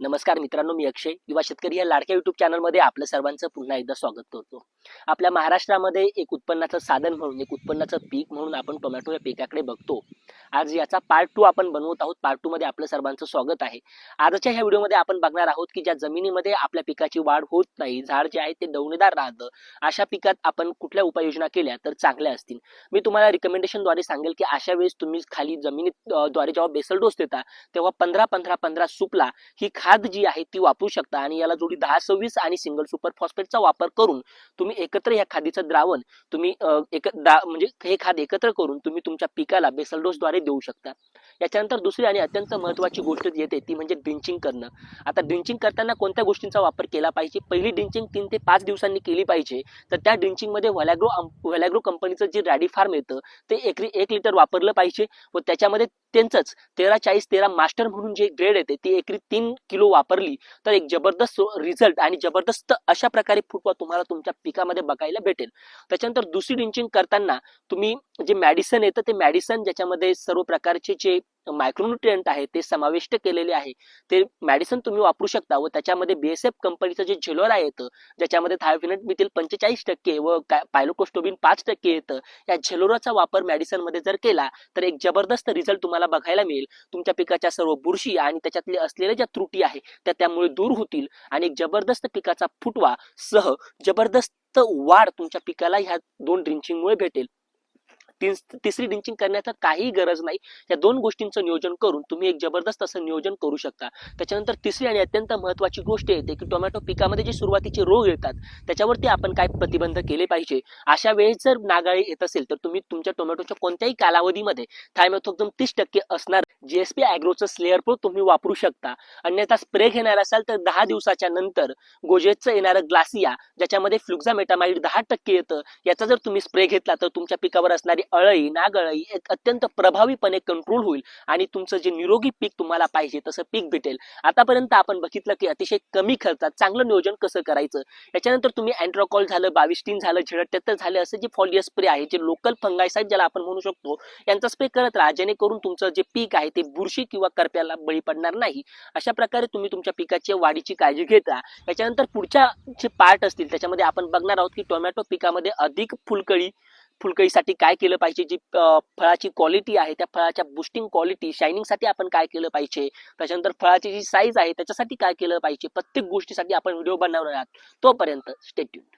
नमस्कार मित्रांनो मी अक्षय. युवा शेतकरी या लाडक्या युट्यूब चॅनलमध्ये आपलं सर्वांचं पुन्हा एकदा स्वागत करतो. आपल्या महाराष्ट्रामध्ये एक उत्पन्नाचं साधन म्हणून एक उत्पन्नाचं पीक म्हणून आपण टोमॅटो या पिकाकडे बघतो. आज याचा पार्ट टू आपण बनवत आहोत. पार्ट टू मध्ये आपलं सर्वांचं स्वागत आहे. आजच्या ह्या व्हिडिओमध्ये आपण बघणार आहोत की ज्या जमिनीमध्ये आपल्या पिकाची वाढ होत नाही झाड जे आहे ते दौणेदार राहतं अशा पिकात आपण कुठल्या उपाययोजना केल्या तर चांगल्या असतील? मी तुम्हाला रिकमेंडेशनद्वारे सांगेल की अशा वेळेस तुम्ही खाली जमिनीत द्वारे जेव्हा बेसल डोस देता तेव्हा पंधरा पंधरा पंधरा सुपला ही खाद जी आहे ती वापरू शकता आणि याला जोडी दहा सव्वीस आणि सिंगल सुपर फॉस्फेटचा वापर करून तुम्ही एकत्र या खादीचं द्रावण तुम्ही एक दा- म्हणजे हे खाद एकत्र करून तुम्ही तुमच्या पिकाला बेसल डोस द्वारे देऊ शकता याच्यानंतर दुसरी आणि अत्यंत महत्वाची गोष्ट येते ती म्हणजे ड्रिंचिंग करणं. आता ड्रिंचिंग करताना कोणत्या गोष्टींचा वापर केला पाहिजे? पहिली ड्रिंचिंग तीन ते पाच दिवसांनी केली पाहिजे. तर त्या ड्रिंचिंगमध्ये व्हॅलॅग्रो व्हॅलॅग्रो कंपनीचं जे रॅडी फार्म येतं ते एकरी एक लिटर वापरलं पाहिजे व त्याच्यामध्ये त्यांचंच तेरा चाळीस तेरा मास्टर म्हणून जे ग्रेड येते ती एकरी तीन किलो वापरली तर एक जबरदस्त रिझल्ट आणि जबरदस्त अशा प्रकारे फुटवा तुम्हाला तुमच्या पिकामध्ये बघायला भेटेल. त्याच्यानंतर दुसरी ड्रिंचिंग करताना तुम्ही जे मॅडिसन येतं ते मॅडिसन ज्याच्यामध्ये सर्व प्रकारचे जे मायक्रोन्युट्रियंट आहे ते समाविष्ट केलेले आहे. ते मॅडिसन तुम्ही वापरू शकता व त्याच्यामध्ये बीएसएफ कंपनीचं जे झेलोरा येतं ज्याच्यामध्ये थायोफिनेट मिथिल पंचेचाळीस टक्के व पायलोकोस्टोबिन पाच टक्के येतं या झेलोराचा वापर मॅडिसनमध्ये जर केला तर एक जबरदस्त रिझल्ट तुम्हाला बघायला मिळेल. तुमच्या पिकाच्या सर्व बुरशी आणि त्याच्यातले असलेल्या ज्या त्रुटी आहे त्या त्यामुळे दूर होतील आणि एक जबरदस्त पिकाचा फुटवा सह जबरदस्त वाढ तुमच्या पिकाला ह्या दोन ड्रिंचिंगमुळे भेटेल. तिसरी डिंचिंग करण्याचा काही गरज नाही. या दोन गोष्टींचं नियोजन करून तुम्ही एक जबरदस्त असं नियोजन करू शकता. त्याच्यानंतर तिसरी आणि अत्यंत महत्वाची गोष्ट येते की टोमॅटो पिकामध्ये जे सुरुवातीचे रोग येतात त्याच्यावरती आपण काय प्रतिबंध केले पाहिजे? अशा वेळेस जर नागाळी येत असेल तर तुम्ही तुमच्या टोमॅटोच्या कोणत्याही कालावधीमध्ये थायमेथोक्झम तीस टक्के असणार जीएसपी अॅग्रोचं स्लेअर प्रो तुम्ही वापरू शकता. अन्यथा स्प्रे घेणार असाल तर दहा दिवसाच्या नंतर गोजेटचं येणारं ग्लासिया ज्याच्यामध्ये फ्लुक्झामेटामाइड दहा टक्के येतं याचा जर तुम्ही स्प्रे घेतला तर तुमच्या पिकावर असणारी अळई नागळई एक अत्यंत प्रभावीपणे कंट्रोल होईल आणि तुमचं जे निरोगी पीक तुम्हाला पाहिजे तसं पीक भेटेल. आतापर्यंत आपण बघितलं की अतिशय कमी खर्चात चांगलं नियोजन कसं करायचं? याच्यानंतर तुम्ही अँड्रोकॉल झालं बाविस्टीन झालं झिडत्याहत्तर झालं असं जे फॉलियर स्प्रे आहे जे लोकल फंगायसाईड ज्याला आपण म्हणू शकतो यांचा स्प्रे करत राहा जेणेकरून तुमचं जे पीक आहे ते बुरशी किंवा करप्याला बळी पडणार नाही. अशा प्रकारे तुम्ही तुमच्या पिकाची वाढीची काळजी घेता. त्याच्यानंतर पुढच्या जे पार्ट असतील त्याच्यामध्ये आपण बघणार आहोत की टोमॅटो पिकामध्ये अधिक फुलकळी फुलकळीसाठी काय केलं पाहिजे जी फळाची क्वालिटी आहे त्या फळाच्या बुस्टिंग क्वालिटी शायनिंगसाठी आपण काय केलं पाहिजे? त्याच्यानंतर फळाची जी साईज आहे त्याच्यासाठी काय केलं पाहिजे? प्रत्येक गोष्टीसाठी आपण व्हिडिओ बनवणार आहात. तोपर्यंत स्टेट्यूट